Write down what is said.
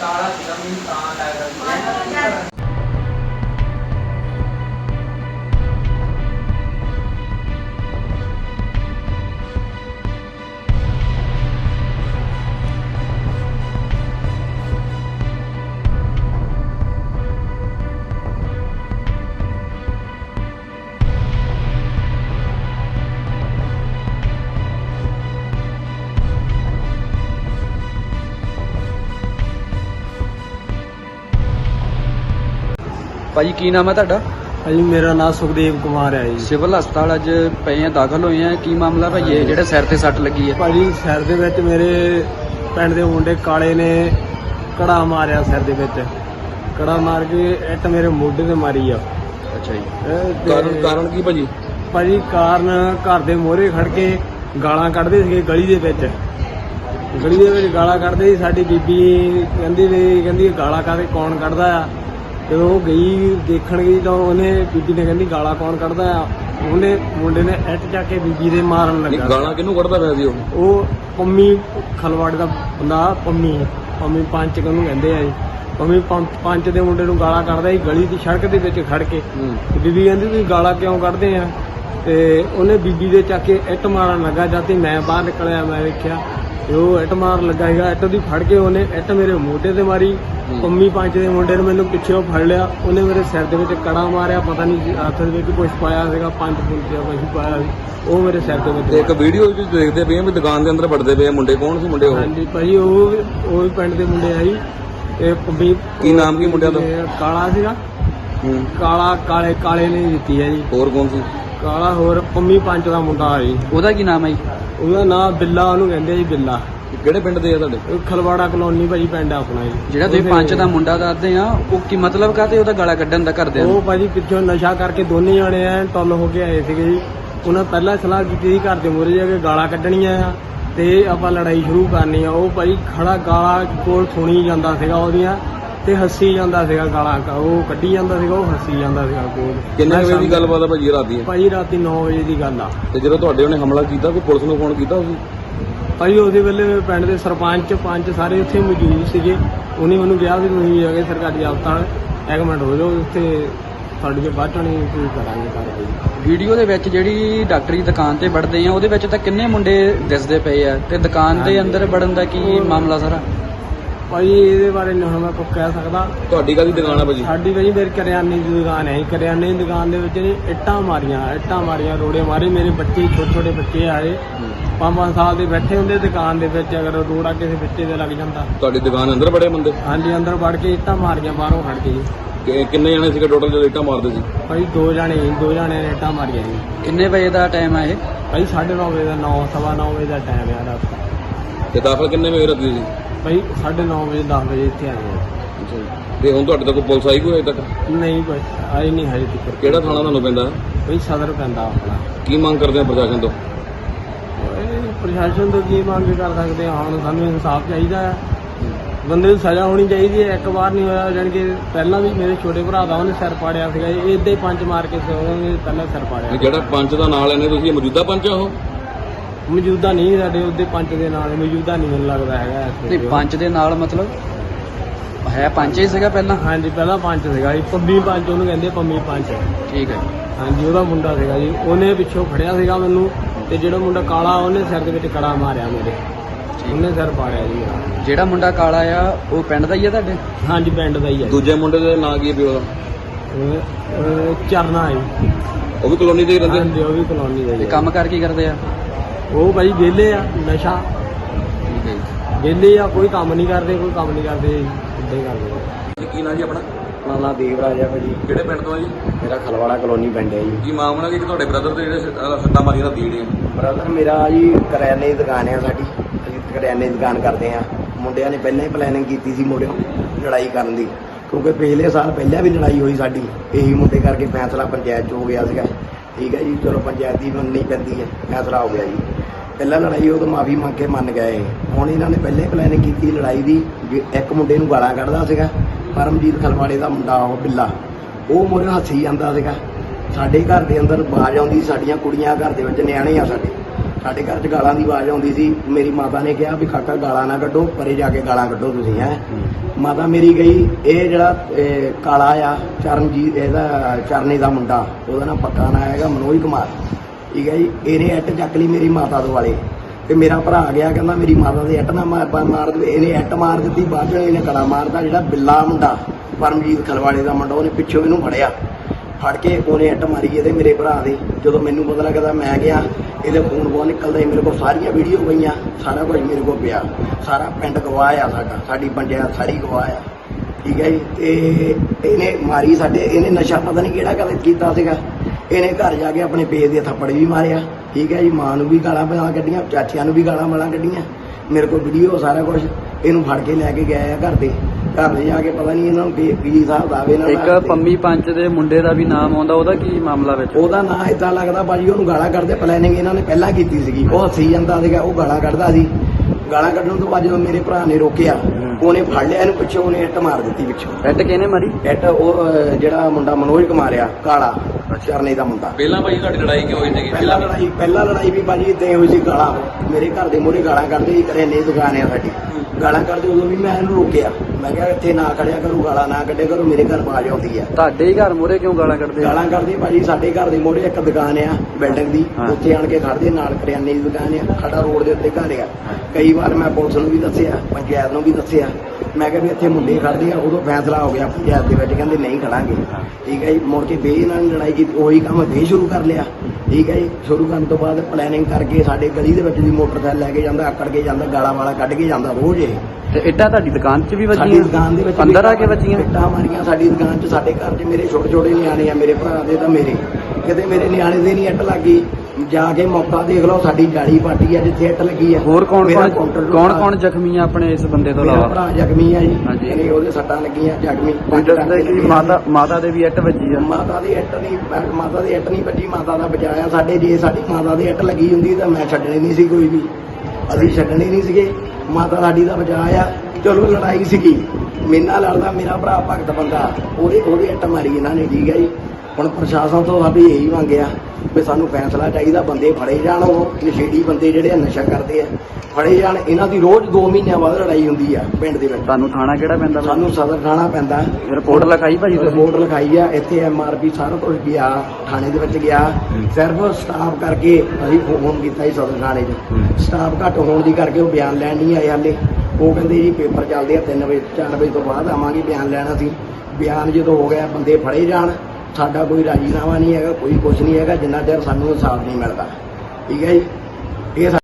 高了，比较高。ਭਾਜੀ ਕੀ ਨਾਮ ਹੈ ਤੁਹਾਡਾ? ਭਾਜੀ ਮੇਰਾ ਨਾਮ ਸੁਖਦੇਵ ਕੁਮਾਰ ਹੈ ਜੀ। ਸਿਵਲ ਹਸਪਤਾਲ ਅੱਜ ਪਏ ਆ ਦਾਖਲ ਹੋਏ ਆ। ਕੀ ਮਾਮਲਾ ਭਾਜੀ? ਇਹ ਜਿਹੜੇ ਸਿਰ ਤੇ ਸੱਟ ਲੱਗੀ ਹੈ। ਭਾਜੀ ਸਿਰ ਦੇ ਵਿੱਚ ਮੇਰੇ ਪਿੰਡ ਦੇ ਮੁੰਡੇ ਕਾਲੇ ਨੇ ਕੜਾ ਮਾਰਿਆ ਸਿਰ ਦੇ ਵਿੱਚ। ਕੜਾ ਮਾਰ ਕੇ ਇੱਟ ਮੇਰੇ ਮੋਢੇ ਤੇ ਮਾਰੀ ਆ। ਅੱਛਾ ਜੀ। ਤੇ ਕਾਰਨ ਕਾਰਨ ਕੀ ਭਾਜੀ? ਭਾਜੀ ਕਾਰਨ ਘਰ ਦੇ ਮੋਹਰੇ ਖੜ ਕੇ ਗਾਲਾਂ ਕੱਢਦੇ ਸੀਗੇ ਗਲੀ ਦੇ ਵਿੱਚ। ਗਲੀ ਦੇ ਵਿੱਚ ਗਾਲਾਂ ਕੱਢਦੇ ਸੀ ਸਾਡੀ ਬੀਬੀ ਕਹਿੰਦੀ ਵੀ ਕਹਿੰਦੀ ਗਾਲਾਂ ਕਾਹਦੇ ਕੌਣ ਕੱਢਦਾ ਆ? ਜਦੋਂ ਉਹ ਗਈ ਦੇਖਣ ਗਈ ਤਾਂ ਉਹਨੇ ਬੀਬੀ ਨੇ ਕਹਿੰਦੀ ਗਾਲਾਂ ਕੌਣ ਕੱਢਦਾ ਆ? ਉਹਨੇ ਮੁੰਡੇ ਨੇ ਇੱਟ ਚੱਕ ਕੇ ਬੀਬੀ ਦੇ ਮਾਰਨ ਲੱਗਾ। ਗਾਲਾਂ ਕਿਹਨੂੰ ਕੱਢਦਾ ਪਿਆ ਸੀ ਉਹ? ਉਹ ਪੰਮੀ ਖਲਵਾੜ ਦਾ ਬੰਦਾ ਪੰਮੀ। ਪੰਮੀ ਪੰਚ ਕਿਹਨੂੰ ਕਹਿੰਦੇ ਆ ਜੀ? ਪੰਮੀ ਪੰਚ ਦੇ ਮੁੰਡੇ ਨੂੰ ਗਾਲਾਂ ਕੱਢਦਾ ਸੀ ਗਲੀ ਦੀ ਸੜਕ ਦੇ ਵਿੱਚ ਖੜ ਕੇ। ਬੀਬੀ ਕਹਿੰਦੀ ਤੁਸੀਂ ਗਾਲਾਂ ਕਿਉਂ ਕੱਢਦੇ ਆ? ਤੇ ਉਹਨੇ ਬੀਬੀ ਦੇ ਚੱਕ ਕੇ ਇੱਟ ਮਾਰਨ ਲੱਗਾ ਜਦ ਤੇ ਮੈਂ ਬਾਹਰ ਨਿਕਲਿਆ ਮੈਂ ਵੇਖਿਆ ਤੇ ਉਹ ਇੱਟ ਮਾਰਨ ਲੱਗਾ ਹੈਗਾ ਇੱਟ ਦੀ ਫੜ ਕੇ ਉਹਨੇ ਇੱਟ ਮੇਰੇ ਮੋਢੇ ਤੇ ਮਾਰੀ। ਪੰਮੀ ਪੰਚ ਦੇ ਮੁੰਡੇ ਨੇ ਮੈਨੂੰ ਪਿੱਛੇ ਫੜ ਲਿਆ ਉਹਨੇ ਮੇਰੇ ਸਿਰ ਦੇ ਵਿੱਚ ਕੜਾ ਮਾਰਿਆ ਪਤਾ ਨਹੀਂ ਹੱਥ ਦੇ ਵਿੱਚ ਕੁਝ ਪਾਇਆ ਸੀਗਾ ਪੰਜ ਫੁੱਟ ਜਾਂ ਕੁਝ ਪਾਇਆ ਸੀ ਉਹ ਮੇਰੇ ਸਿਰ ਦੇ ਵਿੱਚ ਤੇ ਇੱਕ ਵੀਡੀਓ ਵਿੱਚ ਦੇਖਦੇ ਪਏ ਆ ਵੀ ਦੁਕਾਨ ਦੇ ਅੰਦਰ ਵੜਦੇ ਪਏ ਆ ਮੁੰਡੇ ਕੌਣ ਸੀ ਮੁੰਡੇ ਉਹ? ਹਾਂਜੀ ਭਾਈ ਉਹ ਵੀ- ਉਹ ਵੀ ਪਿੰਡ ਦੇ ਮੁੰਡੇ ਆ ਜੀ ਇਹ ਪੰਮੀ ਕੀ ਨਾਮ ਕੀ ਮੁੰਡਿਆਂ ਦਾ? ਕਾਲਾ ਸੀਗਾ। ਹੂੰ। ਕਾਲਾ ਕਾਲੇ ਕਾਲੇ ਨੇ ਦਿੱਤੀ ਹੈ ਜੀ। ਹੋਰ ਕੌਣ ਸੀ? ਕਾਲਾ ਹੋਰ ਪੰਮੀ ਪੰਚ ਦਾ ਮੁੰਡਾ ਆ ਜੀ। ਉਹਦਾ ਕੀ ਨਾਮ ਹੈ ਜੀ? ਉਹਦਾ ਨਾਮ ਬਿੱਲਾ ਉਹਨੂੰ ਕਹਿੰਦੇ ਆ ਜੀ ਬਿੱਲਾ। ਕਿਹੜੇ ਪਿੰਡ ਦੇ ਆ ਤੁਹਾਡੇ? ਉਹ ਖਲਵਾੜਾ ਕਲੋਨੀ ਭਾਜੀ ਪਿੰਡ ਆ ਆਪਣਾ ਜੀ। ਜਿਹੜਾ ਤੁਸੀਂ ਪੰਚ ਦਾ ਮੁੰਡਾ ਦੱਸਦੇ ਆ ਉਹ ਕੀ ਮਤਲਬ ਕਾਤੇ ਉਹਦਾ ਗਲਾ ਕੱਢਣ ਦਾ ਕਰਦੇ ਆ? ਉਹ ਭਾਜੀ ਪਿੱਛੋਂ ਨਸ਼ਾ ਕਰਕੇ ਦੋਨੇ ਜਾਣੇ ਐ ਟੁੱਲ ਹੋ ਕੇ ਆਏ ਸੀਗੇ ਜੀ। ਉਹਨਾਂ ਪਹਿਲਾਂ ਸਲਾਹ ਕੀਤੀ ਸੀ ਘਰ ਦੇ ਮੂਹਰੇ ਜਾ ਕੇ ਗਾਲਾਂ ਕੱਢਣੀਆਂ ਆ ਤੇ ਆਪਾਂ ਲੜਾਈ ਸ਼ੁਰੂ ਕਰਨੀ ਆ। ਉਹ ਭਾਈ ਖੜਾ ਗਾਲਾਂ ਕੋਲ ਸੁਣੀ ਜਾਂਦਾ ਸੀਗਾ ਉਹਦੀਆਂ। ਤੇ ਹੱਸੀ ਜਾਂਦਾ ਸੀਗਾ ਗਾਲਾਂ ਕ- ਉਹ ਕੱਢੀ ਜਾਂਦਾ ਸੀਗਾ ਉਹ ਹੱਸੀ ਜਾਂਦਾ ਸੀਗਾ ਕੋਲ। ਕਿੰਨੇ ਕੁ ਵਜੇ ਦੀ ਗੱਲਬਾਤ ਆ ਭਾਜੀ ਰਾਤ? ਭਾਜੀ ਰਾਤੀ 9 ਵਜੇ ਦੀ ਗੱਲ ਆ। ਤੇ ਜਦੋਂ ਤੁਹਾਡੇ ਉਹਨੇ ਹਮਲਾ ਕੀਤਾ ਕੋਈ ਪੁਲਿਸ ਨੂੰ ਫੋਨ ਕੀਤਾ ਸੀ ਭਾਈ ਉਹਦੇ ਵੇਲੇ ਪਿੰਡ ਦੇ ਸਰਪੰਚ ਪੰਚ ਸਾਰੇ ਉੱਥੇ ਮੌਜੂਦ ਸੀਗੇ। ਉਹਨੇ ਮੈਨੂੰ ਕਿਹਾ ਵੀ ਤੁਸੀਂ ਜਾ ਕੇ ਸਰਕਾਰੀ ਹਸਪਤਾਲ ਇੱਕ ਮਿੰਟ ਹੋ ਜਾਓ ਉੱਥੇ ਤੁਹਾਡੀ ਜੇ ਬਾਅਦ ਚੋਂ ਨਹੀਂ ਕੋਈ ਕਰਾਂਗੇ ਕਾਰਵਾਈ। ਵੀਡੀਓ ਦੇ ਵਿੱਚ ਜਿਹੜੀ ਡਾਕਟਰੀ ਦੁਕਾਨ ਤੇ ਵੜਦੇ ਆ ਉਹਦੇ ਵਿੱਚ ਤਾਂ ਕਿੰਨੇ ਮੁੰਡੇ ਦਿਸਦੇ ਪਏ ਆ? ਤੇ ਦੁਕਾਨ ਦੇ ਅੰਦਰ ਵੜਨ ਦਾ ਕੀ ਮਾਮਲਾ ਸਾਰਾ? ਭਾਈ ਇਹਦੇ ਬਾਰੇ ਨਹੀਂ ਹੁਣ ਮੈਂ ਕੁਝ ਕਹਿ ਸਕਦਾ। ਤੁਹਾਡੀ ਕਾਦੀ ਦੁਕਾਨ ਆ ਭਾਜੀ? ਸਾਡੀ ਭਾਈ ਮੇਰੀ ਕਰਿਆਨੇ ਦੀ ਦੁਕਾਨ ਹੈ ਕਰਿਆਨੇ ਦੀ ਦੁਕਾਨ ਦੇ ਵਿੱਚ ਨੇ ਇੱਟਾਂ ਮਾਰੀਆਂ ਇੱਟਾਂ ਮਾਰੀਆਂ ਰੋੜੇ ਮਾਰੇ। ਮੇਰੇ ਬੱਚੇ ਛੋਟੇ ਛੋਟੇ ਬੱਚੇ ਆਏ ਪੰਜ ਪੰਜ ਸਾਲ ਦੇ ਬੈਠੇ ਹੁੰਦੇ ਦੁਕਾਨ ਦੇ ਵਿੱਚ ਅਗਰ ਰੋੜਾ ਕਿਸੇ ਬੱਚੇ ਦੇ ਲੱਗ ਜਾਂਦਾ। ਤੁਹਾਡੀ ਦੁਕਾਨ ਅੰਦਰ ਬੜੇ ਬੰਦੇ? ਹਾਂਜੀ ਅੰਦਰ ਵੜ ਕੇ ਇੱਟਾਂ ਮਾਰੀਆਂ ਬਾਹਰੋਂ ਖੜ ਕੇ ਜੀ। ਕਿ- ਕਿੰਨੇ ਜਣੇ ਸੀਗੇ ਟੋਟਲ ਜਦੋਂ ਇੱਟਾਂ ਮਾਰਦੇ ਸੀ? ਭਾਈ ਦੋ ਜਾਣੇ ਦੋ ਜਾਣੇ ਨੇ ਇੱਟਾਂ ਮਾਰੀਆਂ ਜੀ। ਕਿੰਨੇ ਵਜੇ ਦਾ ਟਾਈਮ ਆ ਇਹ? ਭਾਈ 9:30 ਵਜੇ ਦਾ 9 ਸਵਾ 9 ਵਜੇ ਦਾ ਟਾਈਮ ਹੈ ਰਾਤ ਦਾ। ਤੇ ਦਾਖਲ ਕਿੰਨੇ ਵਜੇ ਰਾਤੀ ਸੀ? ਭਾਈ 9:30 ਵਜੇ 10 ਵਜੇ ਇੱਥੇ ਆਏ ਹਾਂ। ਤੇ ਹੁਣ ਤੁਹਾਡੇ ਤੱਕ ਪੁਲਿਸ ਆਈ ਕੋਈ ਅਜੇ ਤੱਕ? ਨਹੀਂ ਭਾਈ ਆਈ ਨਹੀਂ ਹਜੇ ਤੱਕ। ਕਿਹੜਾ ਥਾਣਾ ਤੁਹਾਨੂੰ ਪੈਂਦਾ? ਭਾਈ ਸਦਰ ਪੈਂਦਾ ਆਪਣਾ। ਕੀ ਮੰਗ ਕਰਦੇ ਆ ਪ੍ਰਸ਼ਾਸਨ ਤੋਂ? ਇਹ ਪ੍ਰਸ਼ਾਸਨ ਤੋਂ ਕੀ ਮੰਗ ਕਰ ਸਕਦੇ ਹਾਂ ਹੁਣ ਸਾਨੂੰ ਇਨਸਾਫ ਚਾਹੀਦਾ ਹੈ ਬੰਦੇ ਨੂੰ ਸਜ਼ਾ ਹੋਣੀ ਚਾਹੀਦੀ ਹੈ ਇੱਕ ਵਾਰ ਨਹੀਂ ਹੋਇਆ ਜਾਣੀ ਕਿ ਪਹਿਲਾਂ ਵੀ ਮੇਰੇ ਛੋਟੇ ਭਰਾ ਦਾ ਉਹਨੇ ਸਿਰ ਪਾੜਿਆ ਸੀਗਾ। ਇਹ ਇੱਦਾਂ ਹੀ ਪੰਜ ਮਾਰ ਕੇ ਤੇ ਉਹਨੇ ਪਹਿਲਾਂ ਸਿਰ ਪਾੜਿਆ। ਜਿਹੜਾ ਪੰਚ ਦਾ ਨਾਲ ਇਹਨੇ ਤੁਸੀਂ ਮੌਜੂਦਾ ਪੰਚ ਆ ਉਹ? ਮੌਜੂਦਾ ਨਹੀਂ ਸਾਡੇ ਉਹਦੇ ਪੰਜ ਦੇ ਨਾਲ ਮੌਜੂਦਾ ਨਹੀਂ ਮੈਨੂੰ ਲੱਗਦਾ ਹੈਗਾ ਇਸ ਤੇ ਵੇਲੇ। ਪੰਚ ਦੇ ਨਾਲ ਮਤਲਬ ਹੈ ਪੰਚ ਹੀ ਸੀਗਾ ਪਹਿਲਾਂ? ਹਾਂਜੀ ਪਹਿਲਾਂ ਪੰਜ ਸੀਗਾ ਜੀ। ਪੰਮੀ ਪੰਜ ਉਹਨੂੰ ਕਹਿੰਦੇ ਆ ਪੰਮੀ ਪੰਜ। ਠੀਕ ਹੈ ਜੀ। ਹਾਂਜੀ ਉਹਦਾ ਮੁੰਡਾ ਸੀਗਾ ਜੀ। ਉਹਨੇ ਪਿੱਛੋਂ ਫੜਿਆ ਸੀਗਾ ਮੈਨੂੰ ਤੇ ਜਿਹੜਾ ਮੁੰਡਾ ਕਾਲਾ ਉਹਨੇ ਸਿਰ ਦੇ ਵਿੱਚ ਕੜਾ ਮਾਰਿਆ ਮੇਰੇ। ਉਹਨੇ ਸਿਰ ਪਾੜਿਆ ਜੀ ਮੇਰਾ। ਜਿਹੜਾ ਮੁੰਡਾ ਕਾਲਾ ਆ ਉਹ ਪਿੰਡ ਦਾ ਹੀ ਆ ਤੁਹਾਡੇ? ਹਾਂਜੀ ਪਿੰਡ ਦਾ ਹੀ ਹੈ ਜੀ। ਦੂਜੇ ਮੁੰਡੇ ਦੇ ਨਾਂ ਕੀ ਹੈ ਪਿਓ ਦਾ? ਉਹ- ਉਹ ਚਰਨਾ ਹੈ ਜੀ। ਉਹ ਵੀ ਕਲੋਨੀ ਦੇ ਹੀ ਰਹਿੰਦੇ? ਹਾਂਜੀ ਉਹ ਵੀ ਕਲੋਨੀ ਦਾ ਤੇ ਕੰਮ ਕਰ ਕੀ ਕਰਦੇ ਆ? ਉਹ ਭਾਈ ਵਿਹਲੇ ਆ ਨਸ਼ਾ। ਠੀਕ ਹੈ ਜੀ। ਵਿਹਲੇ ਆ ਕੋਈ ਕੰਮ ਨਹੀਂ ਕਰਦੇ ਕੋਈ ਕੰਮ ਨਹੀਂ ਕਰਦੇ ਇੱਦਾਂ ਹੀ ਕਰਦੇ ਆ। ਕੀ ਨਾਂ ਜੀ ਆਪਣਾ? ਆਪਣਾ ਨਾਂ ਦੇਵਰਾਜ ਆ ਭਾਜੀ। ਕਿਹੜੇ ਪਿੰਡ ਤੋਂ ਆ ਜੀ? ਮੇਰਾ ਖਲਵਾੜਾ ਕਲੋਨੀ ਪਿੰਡ ਹੈ ਜੀ। ਕੀ ਮਾਮਲਾ ਕੀ ਤੁਹਾਡੇ ਬ੍ਰਦਰ ਦੇ ਜਿਹੜੇ ਸੱਟਾਂ ਮਾਰੀਆਂ ਦਾ ਜਿਹੜੇ ਬ੍ਰਦਰ ਮੇਰਾ ਜੀ ਕਰਿਆਨੇ ਦੀ ਦੁਕਾਨ ਆ ਸਾਡੀ। ਅਸੀਂ ਕਰਿਆਨੇ ਦੀ ਦੁਕਾਨ ਕਰਦੇ ਆ। ਮੁੰਡਿਆਂ ਨੇ ਪਹਿਲਾਂ ਹੀ ਪਲੈਨਿੰਗ ਕੀਤੀ ਸੀ ਮੁੰਡਿਆਂ ਲੜਾਈ ਕਰਨ ਦੀ। ਕਿਉਂਕਿ ਪਿਛਲੇ ਸਾਲ ਪਹਿਲਾਂ ਵੀ ਲੜਾਈ ਹੋਈ ਸਾਡੀ। ਇਹੀ ਮੁੰਡੇ ਕਰਕੇ ਫੈਸਲਾ ਪੰਚਾਇਤ 'ਚ ਹੋ ਗਿਆ ਸੀਗਾ। ਠੀਕ ਹੈ ਜੀ, ਚਲੋ ਪੰਚਾਇਤ ਦੀ ਮੰਨਣੀ ਪੈਂਦੀ ਹੈ, ਫੈਸਲਾ ਹੋ ਗਿਆ ਜੀ। ਪਹਿਲਾਂ ਲੜਾਈ ਉਹ ਤਾਂ ਮਾਫੀ ਮੰਗ ਕੇ ਮੰਨ ਗਏ। ਹੁਣ ਇਹਨਾਂ ਨੇ ਪਹਿਲੇ ਹੀ ਪਲੈਨਿੰਗ ਕੀਤੀ ਲੜਾਈ ਦੀ, ਵੀ ਇੱਕ ਮੁੰਡੇ ਨੂੰ ਗਾਲਾਂ ਕੱਢਦਾ ਸੀਗਾ, ਪਰਮਜੀਤ ਖਲਵਾੜੇ ਦਾ ਮੁੰਡਾ, ਉਹ ਬਿੱਲਾ। ਉਹ ਮੁੰਡਾ ਹੱਸੀ ਜਾਂਦਾ ਸੀਗਾ। ਸਾਡੇ ਘਰ ਦੇ ਅੰਦਰ ਆਵਾਜ਼ ਆਉਂਦੀ, ਸਾਡੀਆਂ ਕੁੜੀਆਂ ਘਰ ਦੇ ਵਿੱਚ ਨਿਆਣੇ ਆ ਸਾਡੇ। ਸਾਡੇ ਘਰ 'ਚ ਗਾਲਾਂ ਦੀ ਆਵਾਜ਼ ਆਉਂਦੀ ਸੀ। ਮੇਰੀ ਮਾਤਾ ਨੇ ਕਿਹਾ ਵੀ ਖਾਕਾ ਗਾਲਾਂ ਨਾ ਕੱਢੋ, ਪਰੇ ਜਾ ਕੇ ਗਾਲਾਂ ਕੱਢੋ ਤੁਸੀਂ, ਹੈ। ਮਾਤਾ ਮੇਰੀ ਗਈ, ਇਹ ਜਿਹੜਾ ਕਾਲਾ ਆ, ਚਰਨਜੀਤ, ਇਹਦਾ ਚਰਨੀ ਦਾ ਮੁੰਡਾ, ਉਹਦਾ ਨਾਮ ਪੱਕਾ ਨਾਂ ਹੈਗਾ ਮਨੋਜ ਕੁਮਾਰ। ਠੀਕ ਹੈ ਜੀ, ਇਹਨੇ ਇੱਟ ਚੱਕ ਲਈ ਮੇਰੀ ਮਾਤਾ ਦੇ ਵਾਲੇ। ਤੇ ਮੇਰਾ ਭਰਾ ਗਿਆ, ਕਹਿੰਦਾ ਮੇਰੀ ਮਾਤਾ ਦੇ ਇੱਟ ਨਾ ਮਾਰ, ਮਾਰ- ਮਾਰ ਦੇ। ਇਹਨੇ ਇੱਟ ਮਾਰ ਦਿੱਤੀ, ਬਾਅਦ ਚ ਇਹਨੇ ਕੜਾ ਮਾਰਦਾ ਜਿਹੜਾ ਬਿੱਲਾ ਮੁੰਡਾ, ਪਰਮਜੀਤ ਖਲਵਾੜੇ ਦਾ ਮੁੰਡਾ, ਉਹਨੇ ਪਿੱਛੋਂ ਇਹਨੂੰ ਫੜਿਆ। ਫੜ ਕੇ ਉਹਨੇ ਇੱਟ ਮਾਰੀ ਇਹਦੇ ਮੇਰੇ ਭਰਾ ਦੇ। ਜਦੋਂ ਮੈਨੂੰ ਪਤਾ ਲੱਗਦਾ ਮੈਂ ਗਿਆ ਇਹਦੇ ਫੋਨ ਬਹੁਤ ਨਿਕਲਦਾ ਸੀ, ਮੇਰੇ ਕੋਲ ਸਾਰੀਆਂ ਵੀਡੀਓ ਪਈਆਂ ਸਾਰਾ ਕੁਝ ਮੇਰੇ ਕੋਲ ਪਿਆ। ਸਾਰਾ ਪਿੰਡ ਗਵਾਹ ਆ ਸਾਡਾ। ਸਾਡੀ ਪੰਚਾਇਤ ਸਾਰੀ ਗਵਾਹ ਆ। ਠੀਕ ਹੈ ਜੀ? ਤੇ ਇਹਨੇ ਮਾਰੀ ਸਾਡੇ ਇਹਨੇ ਨਸ਼ਾ ਪਤਾ ਨਹੀਂ ਕਿਹੜਾ ਕਦੇ ਕੀਤਾ ਸੀਗਾ। ਇਹਨੇ ਘਰ ਜਾ ਕੇ ਆਪਣੇ ਪੇ ਦੇ ਥੱਪੜ ਵੀ ਮਾਰਿਆ। ਠੀਕ ਹੈ ਜੀ? ਮਾਂ ਨੂੰ ਵੀ ਗਾਲਾਂ ਬਣਾ ਕੱਢੀਆਂ ਚਾਚੀਆਂ ਨੂੰ ਵੀ ਗਾਲਾਂ ਬਣਾ ਕੱਢੀਆਂ। ਮੇਰੇ ਕੋਲ ਵੀਡੀਓ ਸਾਰਾ ਕੁਝ। ਇਹਨੂੰ ਫੜ ਕੇ ਲੈ ਕੇ ਗਏ ਆ ਘਰ ਦੇ। ਘਰ ਜਾ ਕੇ ਪਤਾ ਨਹੀਂ ਇਹਨਾਂ ਨੂੰ ਕੀ ਕੀ ਹਿਸਾਬ ਦਾ ਵੇ ਇਹਨਾਂ ਇੱਕ ਦਾ ਪੰਮੀ ਪੰਚ ਦੇ ਮੁੰਡੇ ਦਾ ਵੀ ਨਾਮ ਆਉਂਦਾ ਉਹਦਾ ਕੀ ਮਾਮਲਾ ਵਿੱਚ? ਉਹਦਾ ਨਾਂ ਇਦਾਂ ਲੱਗਦਾ ਬਾਜੀ ਉਹਨੂੰ ਗਾਲਾਂ ਕੱਢਦੇ ਪਲੈਨਿੰਗ ਇਹਨਾਂ ਨੇ ਪਹਿਲਾਂ ਕੀਤੀ ਸੀਗੀ। ਉਹ ਹੱਸੀ ਜਾਂਦਾ ਸੀਗਾ ਉਹ ਗਾਲਾਂ ਕੱਢਦਾ ਸੀ। ਗਾਲਾਂ ਕੱਢਣ ਤੋਂ ਬਾਅਦ ਜਦੋਂ ਮੇਰੇ ਭਰਾ ਨੇ ਰੋਕਿਆ ਉਹਨੇ ਫੜ ਲਿਆ ਇਹਨੂੰ ਪਿੱਛੋਂ ਉਹਨੇ ਇੱਟ ਮਾਰ ਦਿੱਤੀ ਪਿੱਛੋਂ। ਐਟ ਕਿਹਨੇ ਮਾਰੀ? ਇੱਟ ਉਹ ਅਹ, ਜਿਹੜਾ ਮੁੰਡਾ ਮਨੋਜ ਕੁਮਾਰ ਆ ਕਾਲਾ। ਚਰਨੇ ਦਾ ਮੁੰਡਾ। ਪਹਿਲਾਂ ਭਾਈ ਤੁਹਾਡੀ ਲੜਾਈ ਕਿਉਂ ਹੋਈ ਸੀਗੀ? ਪਹਿਲਾਂ ਲੜਾਈ ਪਹਿਲਾਂ ਲੜਾਈ ਵੀ ਬਾਜੀ ਇਦਾਂ ਹੋਈ ਸੀ ਗਾਲਾਂ। ਮੇਰੇ ਘਰ ਦੇ ਮੂਹਰੇ ਗਾਲਾਂ ਕੱਢਦੇ ਸੀ ਕਰਿਆਨੇ ਦੀ ਦੁਕਾਨ ਆ ਸਾਡੀ। ਗਾਲਾਂ ਕੱਢਦੇ ਉਦੋਂ ਵੀ ਮੈਂ ਇਹਨੂੰ ਰੋਕਿਆ। ਮੈਂ ਕਿਹਾ ਇੱਥੇ ਨਾ ਖੜਿਆ ਕਰੂ ਗਾਲਾਂ ਨਾ ਕੱਢਿਆ ਕਰੂ ਮੇਰੇ ਘਰ ਬਾਜ ਆਉਂਦੀ ਆ। ਤੁਹਾਡੇ ਹੀ ਘਰ ਮੂਹਰੇ ਕਿਉਂ ਗਾਲਾਂ ਕੱਢਦੇ? ਗਾਲਾਂ ਕੱਢਦੇ ਭਾਜੀ ਸਾਡੇ ਘਰ ਦੇ ਮੋੜੇ ਇੱਕ ਦੁਕਾਨ ਆ ਬਿਲਡਿੰਗ ਦੀ। ਉੱਥੇ ਆਣ ਕੇ ਖੜਦੇ ਨਾਲ ਕਰਿਆਨੇ ਦੀ ਦੁਕਾਨ ਆ ਖੜਾ ਰੋਡ ਦੇ ਉੱਤੇ ਘਰ ਆ। ਕਈ ਵਾਰ ਮੈਂ ਪੁਲਿਸ ਨੂੰ ਵੀ ਦੱਸਿਆ ਪੰਚਾਇਤ ਨੂੰ ਵੀ ਦੱਸਿਆ। ਮੈਂ ਕਿਹਾ ਵੀ ਇੱਥੇ ਮੁੰਡੇ ਖੜਦੇ ਆ ਉਦੋਂ ਫੈਸਲਾ ਹੋ ਗਿਆ ਪੰਚਾਇਤ ਦੇ ਵਿੱਚ ਕਹਿੰਦੇ ਨਹੀਂ ਖੜਾਂਗੇ। ਠੀਕ ਹੈ ਜੀ ਮੁੜ ਕੇ ਬੇ ਨਾਲ ਲੜਾਈ ਕੀਤੀ ਉਹੀ ਕੰਮ ਫੇਰ ਸ਼ੁਰੂ ਕਰ ਲਿਆ। ਠੀਕ ਹੈ ਜੀ ਸ਼ੁਰੂ ਕਰਨ ਤੋਂ ਬਾਅਦ ਪਲੈਨਿੰਗ ਕਰਕੇ ਸਾਡੇ ਗਲੀ ਦੇ ਵਿੱਚ ਦੀ ਮੋਟਰਸਾਈਕਲ ਲੈ ਕੇ ਜਾਂਦਾ ਆਕੜ ਕੇ ਜਾਂਦਾ ਗਾਲਾਂ ਵਾਲਾ ਕੱਢ ਕੇ ਜਾਂਦਾ ਰੋਜ਼ ਇਹ। ਤੇ ਇੱਟਾਂ ਤੁਹਾਡੀ ਦੁਕਾਨ 'ਚ ਵੀ ਸਾਡੀ ਵੱਜੀਆਂ ਦੁਕਾਨ ਦੇ ਵਿੱਚ ਵੀ ਅੰਦਰ ਆ ਕੇ ਵੱਜੀਆਂ? ਇੱਟਾਂ ਮਾਰੀਆਂ ਸਾਡੀ ਦੁਕਾਨ 'ਚ ਸਾਡੇ ਘਰ 'ਚ ਮੇਰੇ ਛੋਟੇ ਛੋਟੇ ਨਿਆਣੇ ਆ ਮੇਰੇ ਭਰਾ ਦੇ ਤਾਂ ਮੇਰੇ। ਕਿਤੇ ਮੇਰੇ ਨਿਆਣੇ ਦੇ ਨਹੀਂ ਇੱਟ ਲੱਗੀ ਜਾ ਕੇ ਮੌਕਾ ਦੇਖ ਲਓ ਸਾਡੀ ਜਾਲੀ ਪਾਟੀ ਆ ਜਿੱਥੇ ਇੱਟ ਲੱਗੀ ਆ। ਹੋਰ ਕੌਣ ਮੇਰਾ ਕੌਣ ਕਾਊਂਟਰ ਕੌਣ ਕੌਣ ਜ਼ਖਮੀ ਆ ਆਪਣੇ ਇਸ ਬੰਦੇ ਤੋਂ ਮੇਰਾ ਇਲਾਵਾ? ਭਰਾ ਜ਼ਖਮੀ ਆ ਜੀ। ਇਹਨੇ ਉਹਦੇ ਸੱਟਾਂ ਲੱਗੀਆਂ ਜ਼ਖਮੀ। ਕੋਈ ਦੱਸਦਾ ਕਿ ਮਾਤਾ ਮਾਤਾ ਦੇ ਵੀ ਇੱਟ ਵੱਜੀ ਆ। ਮਾਤਾ ਦੀ ਇੱਟ ਨਹੀਂ ਮਾਤਾ ਦੀ ਇੱਟ ਨਹੀਂ ਵੱਜੀ ਮਾਤਾ ਦਾ ਬਚਾਇਆ ਸਾਡੇ ਜੇ ਸਾਡੀ ਮਾਤਾ ਦੀ ਇੱਟ ਲੱਗੀ ਹੁੰਦੀ ਤਾਂ ਮੈਂ ਛੱਡਣੀ ਨਹੀਂ ਸੀ ਕੋਈ ਵੀ। ਅਸੀਂ ਛੱਡਣੀ ਨਹੀਂ ਸੀਗੇ। ਮਾਤਾ ਸਾਡੀ ਦਾ ਬਚਾਇਆ ਚਲੋ ਲੜਾਈ ਸੀਗੀ। ਮੇਰੇ ਨਾਲ ਲੜਦਾ ਮੇਰਾ ਭਰਾ ਭਗਤ ਬੰਦਾ। ਉਹਦੇ ਉਹਦੇ ਇੱਟ ਮਾਰੀ ਇਹਨਾਂ ਨੇ ਠੀਕ ਹੈ ਜੀ। ਹੁਣ ਪ੍ਰਸ਼ਾਸਨ ਤੋਂ ਸਾਡੀ ਇਹੀ ਮੰਗਿਆ ਵੀ ਸਾਨੂੰ ਫੈਸਲਾ ਚਾਹੀਦਾ ਬੰਦੇ ਫੜੇ ਜਾਣ ਉਹ ਨਸ਼ੇੜੀ ਬੰਦੇ ਜਿਹੜੇ ਆ ਨਸ਼ਾ ਕਰਦੇ ਆ। ਫੜੇ ਜਾਣ ਇਹਨਾਂ ਦੀ ਰੋਜ਼ 2 ਮਹੀਨਿਆਂ ਬਾਅਦ ਲੜਾਈ ਹੁੰਦੀ ਆ ਪਿੰਡ ਦੇ ਵਿੱਚ। ਤੁਹਾਨੂੰ ਥਾਣਾ ਕਿਹੜਾ ਪੈਂਦਾ? ਸਾਨੂੰ ਸਦਰ ਖਾਣਾ ਪੈਂਦਾ। ਰਿਪੋਰਟ ਲਿਖਾਈ ਭਾਜੀ ਰਿਪੋਰਟ ਲਿਖਾਈ ਆ ਇੱਥੇ ਐਮਆਰਪੀ ਸਾਰਾ ਕੁਝ ਗਿਆ ਥਾਣੇ ਦੇ ਵਿੱਚ ਗਿਆ। ਸਿਰਫ ਸਟਾਫ ਕਰਕੇ ਅਸੀਂ ਫੋਨ ਕੀਤਾ ਸੀ ਸਦਰ ਥਾਣੇ 'ਚ। ਸਟਾਫ ਘੱਟ ਹੋਣ ਦੀ ਕਰਕੇ ਉਹ ਬਿਆਨ ਲੈਣ ਨਹੀਂ ਆਏ ਹਾਲੇ। ਉਹ ਕਹਿੰਦੇ ਜੀ ਪੇਪਰ ਚੱਲਦੇ ਆ 3 ਵਜੇ 4 ਵਜੇ ਤੋਂ ਬਾਅਦ ਆਵਾਂਗੇ ਬਿਆਨ ਲੈਣਾ ਸੀ ਬਿਆਨ ਜਦੋਂ ਹੋ ਗਿਆ ਬੰਦੇ ਫੜੇ ਜਾਣ। ਸਾਡਾ ਕੋਈ ਰਾਜੀਨਾਮਾ ਨਹੀਂ ਹੈਗਾ, ਕੋਈ ਕੁਝ ਨਹੀਂ ਹੈਗਾ, ਜਿੰਨਾ ਚਿਰ ਸਾਨੂੰ ਇਨਸਾਫ ਨਹੀਂ ਮਿਲਦਾ। ਠੀਕ ਹੈ ਜੀ? ਇਹ